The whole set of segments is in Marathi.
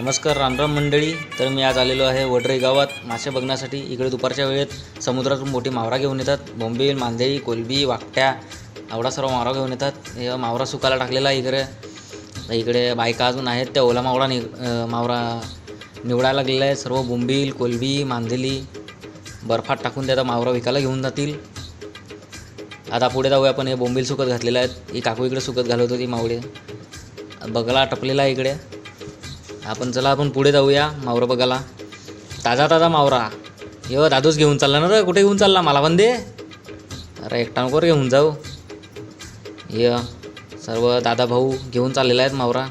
नमस्कार रामराम मंडळी. तर मी आज आलेलो आहे वडरे गावात. मासे बघण्यासाठी इकडे दुपारच्या वेळेत समुद्रातून मोठी मावरा घेऊन येतात. बोंबील मांदेळी कोलबी वाकट्या एवढा सर्व मावरा घेऊन येतात. हे मावरा सुकायला टाकलेला आहे इकडे. इकडे बायका अजून आहेत. त्या ओला मावरा नि मावरा निवडायला लागलेला आहे सर्व बोंबील कोलबी मांदेली बर्फात टाकून त्या आता मावरा विकायला घेऊन जातील. आता पुढे जाऊया आपण. हे बोंबील सुकत घातलेलं आहेत. ही काकू इकडे सुकत घालवत होती मावळे. बगला टपलेला आहे इकडे. आपण चला आपण पुढे जाऊया मावरा बघायला. ताजा ताजा मावरा. यो हो, दादूच घेऊन चालला ना रे? कुठे घेऊन चालला? मला पण दे. अरे एकटा नको घेऊन जाऊ. य हो, सर्व दादा भाऊ घेऊन चाललेला आहेत मावरा.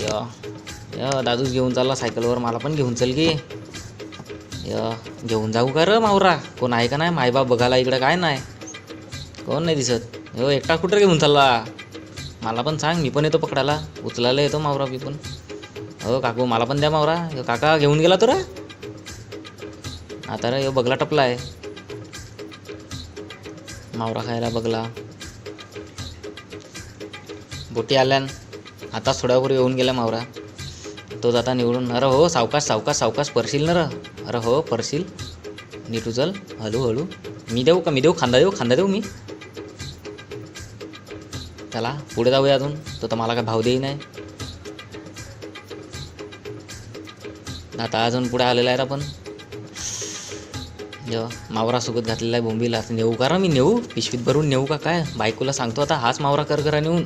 य हो, य दादूच घेऊन चालला सायकलवर. मला पण घेऊन चल की. य घेऊन जाऊ का र मावरा? कोण आहे का नाही? मायबाप बघायला इकडं काय नाही. कोण नाही दिसत. हो एकटा कुठं घेऊन चालला? मला पण सांग मी पण येतो पकडायला. उचलायला येतो मावरा मी पण. हो काकू मला पण द्या मावरा. काका घेऊन गेला तो आता रे बगला टपला आहे मावरा खायला बगला. बोटी आल्यान आता थोड्यावर येऊन गेला मावरा. तो जाता निवडून. अरे हो सावकाश सावकाश सावकाश परशील ना र. अरे हो परशील. नीट उचल हळू हळू. मी देऊ का? मी देऊ? खांदा देऊ? खांदा देऊ मी? चला पुढे जाऊया अजून. तो तर मला काय भाव देई नाही. आता अजून पुढे आलेला आहे आपण. जेव्हा मावरा सोबत घातलेला आहे बोंबीला नेऊ का रा मी? नेऊ? पिशवीत भरून नेऊ का काय? बायकोला सांगतो आता हाच मावरा कर करा नेऊन.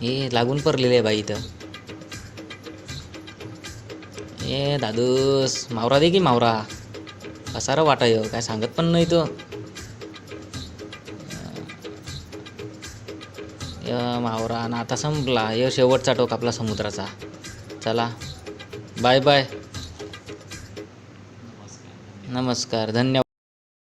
हे लागून पडलेले आहे बाई इथं. ए दादूस मावरा दे की मावरा. कसा र वाटा यो? काय सांगत पण नाही तो. मावरा आणि आता संपला. य शेवटचा टोक आपला समुद्राचा. चला. Bye bye. नमस्कार. धन्यवाद.